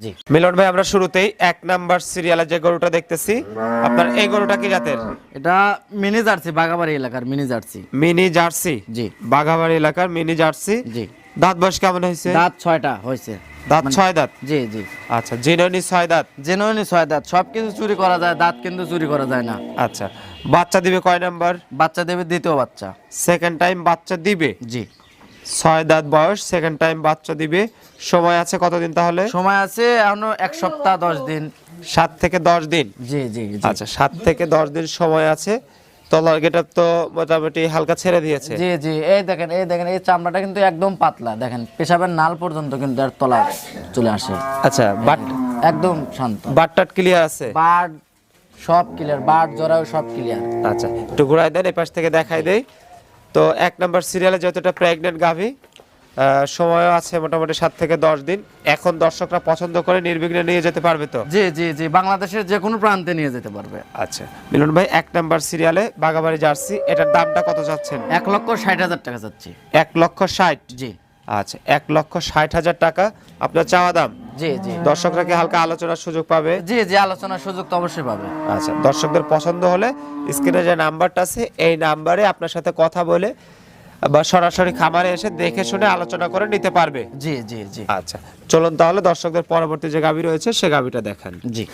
জি। মিলন ভাই আমরা শুরুতেই এক নাম্বার সিরিয়ালে যে গরুটা দেখতেছি আপনার এই গরুটা কি জাতের? এটা মিনি জার্সি বাগাবাড়ি এলাকার মিনি জার্সি। Mini jersey? জি। বাঘাবাড়ি এলাকার মিনি জার্সি? জি। দাঁত বয়স কেমন হয়েছে? দাঁত ছয়টা হয়েছে। দাঁত ছয় দাঁত? জি জি। আচ্ছা জিননি ছয় দাঁত? জেনুইনই ছয় দাঁত। সব কিছু চুরি করা যায় দাঁত কিন্তু চুরি করা যায় না। আচ্ছা বাচ্চা দিবে কয় নাম্বার? বাচ্চা দেবে দ্বিতীয় বাচ্চা। সেকেন্ড টাইম বাচ্চা দিবে? জি। ছয় দাঁত বয়স সেকেন্ড টাইম বাচ্চা দিবে। সময় আছে কতদিন তাহলে? সময় আছে এখনও এক সপ্তাহ দশ দিন। সাত থেকে দশ দিন? জি জি আচ্ছা সাত থেকে দশ দিন সময় আছে। তলার তো মোটামুটি হালকা ছেড়ে দিয়েছে। জি জি এই দেখেন এই দেখেন এই চামড়াটা কিন্তু একদম পাতলা। দেখেন পেশাবের নাল পর্যন্ত কিন্তু আর তলা চলে আসে। আচ্ছা বাট একদম শান্ত। বাটটাট ক্লিয়ার আছে? বাট সব ক্লিয়ার বাট জরাও সব ক্লিয়ার আচ্ছা একটু ঘুরাই দেন এই পাশ থেকে দেখাই দেই। তো এক নাম্বার সিরিয়ালে যতটা প্রেগনেন্ট গাভী সময়ও আছে মোটামুটি সাত থেকে দশ দিন। এখন দর্শকরা পছন্দ করে নির্বিঘ্নে নিয়ে যেতে পারবে তো? জি জি জি বাংলাদেশের যে কোনো প্রান্তে নিয়ে যেতে পারবে। আচ্ছা। মিলন ভাই এক নাম্বার সিরিয়ালে বাগাবাড়ি জার্সি এটার দামটা কত যাচ্ছেন? এক লক্ষ ষাট হাজার টাকা যাচ্ছি। এক লক্ষ ষাট? জি। আচ্ছা এক লক্ষ ষাট হাজার টাকা। আপনার চাওয়া দাম? জি জি। দর্শকরা কি হালকা আলোচনার সুযোগ পাবে? জি জি আলোচনার সুযোগ তো অবশ্যই পাবে। আচ্ছা দর্শকদের পছন্দ হলে স্ক্রিনে যে নাম্বারটা আছে এই নাম্বারে আপনার সাথে কথা বলে বা সরাসরি খামারে এসে দেখে শুনে আলোচনা করে নিতে পারবে। জি জি জি। আচ্ছা চলুন তাহলে দর্শকদের পরবর্তী যে গাবি রয়েছে সে গাবিটা দেখান। জি।